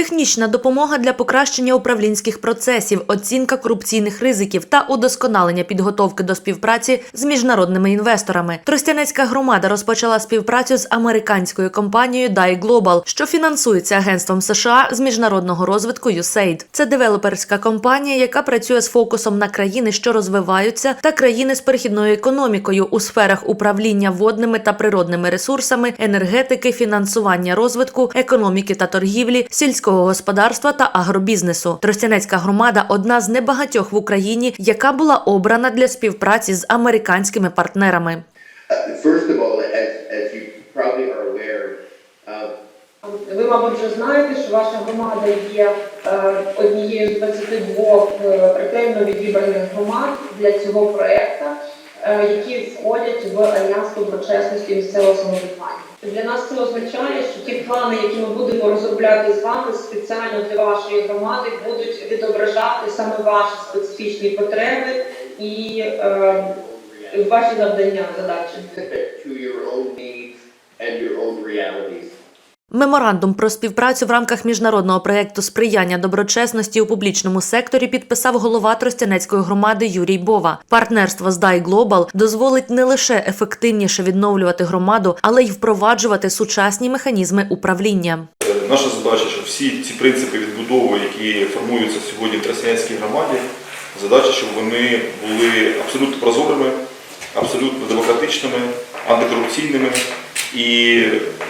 Технічна допомога для покращення управлінських процесів, оцінка корупційних ризиків та удосконалення підготовки до співпраці з міжнародними інвесторами. Тростянецька громада розпочала співпрацю з американською компанією Dai Global, що фінансується агентством США з міжнародного розвитку USAID. Це девелоперська компанія, яка працює з фокусом на країни, що розвиваються, та країни з перехідною економікою у сферах управління водними та природними ресурсами, енергетики, фінансування розвитку, економіки та торгівлі, сільського господарства та агробізнесу. Тростянецька громада одна з небагатьох в Україні, яка була обрана для співпраці з американськими партнерами. Uh, Ви, мабуть, вже знаєте, що ваша громада є е, однією з 22 е, ретельно відібраних громад для цього проекту, е, які входять в альянс доброчесності місцевого самоврядування. Для нас це означає, що ті плани, які ми будемо розробляти з вами спеціально для вашої громади, будуть відображати саме ваші специфічні потреби і е, ваші завдання, задачі. Меморандум про співпрацю в рамках міжнародного проєкту сприяння доброчесності у публічному секторі підписав голова Тростянецької громади Юрій Бова. Партнерство з Дай Global дозволить не лише ефективніше відновлювати громаду, але й впроваджувати сучасні механізми управління. Наша задача, щоб всі ці принципи відбудови, які формуються сьогодні в Тростянецькій громаді, задача, щоб вони були абсолютно прозорими, абсолютно демократичними, антикорупційними. І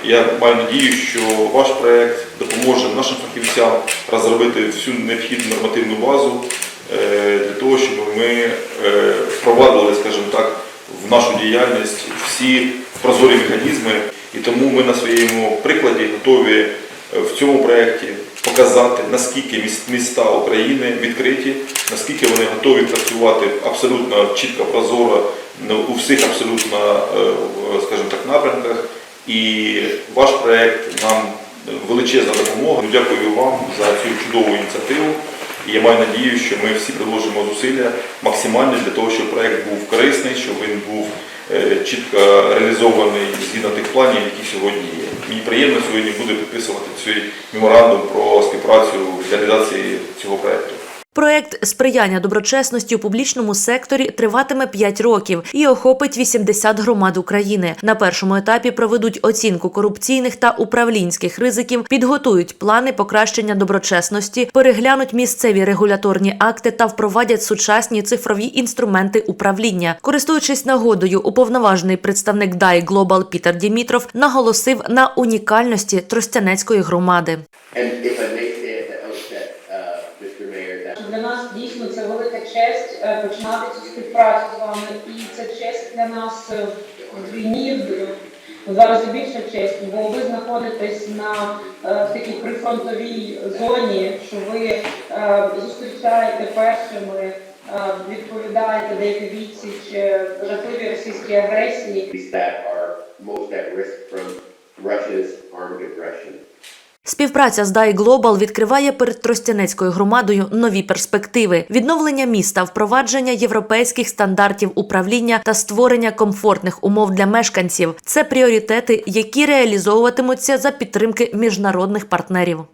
я маю надію, що ваш проект допоможе нашим фахівцям розробити всю необхідну нормативну базу е, для того, щоб ми е, впровадили, скажімо так, в нашу діяльність всі прозорі механізми. І тому ми на своєму прикладі готові е, в цьому проєкті показати, наскільки міс- міста України відкриті, наскільки вони готові працювати абсолютно чітко, прозоро ну, у всіх абсолютно, е, скажімо так, напрямках. І ваш проєкт нам величезна допомога. Дякую вам за цю чудову ініціативу. І я маю надію, що ми всі приложимо зусилля максимально для того, щоб проєкт був корисний, щоб він був чітко реалізований згідно тих планів, які сьогодні є. Мені приємно сьогодні буде підписувати цей меморандум про співпрацю для реалізації цього проєкту. Проект сприяння доброчесності у публічному секторі триватиме 5 років і охопить 80 громад України. На першому етапі проведуть оцінку корупційних та управлінських ризиків, підготують плани покращення доброчесності, переглянуть місцеві регуляторні акти та впровадять сучасні цифрові інструменти управління. Користуючись нагодою, уповноважений представник Дай Global Пітер Дімітров наголосив на унікальності Тростянецької громади. Нас дійсно це велика честь е, починати цю співпрацю з вами, і це честь для нас е, в два рази більша честь, бо ви знаходитесь на е, такій прифронтовій зоні, що ви е, зустрічаєте першими, е, відповідаєте деякі відсіч е, жахливій російській агресії. Співпраця з Дай Глобал відкриває перед Тростянецькою громадою нові перспективи: відновлення міста, впровадження європейських стандартів управління та створення комфортних умов для мешканців. Це пріоритети, які реалізовуватимуться за підтримки міжнародних партнерів.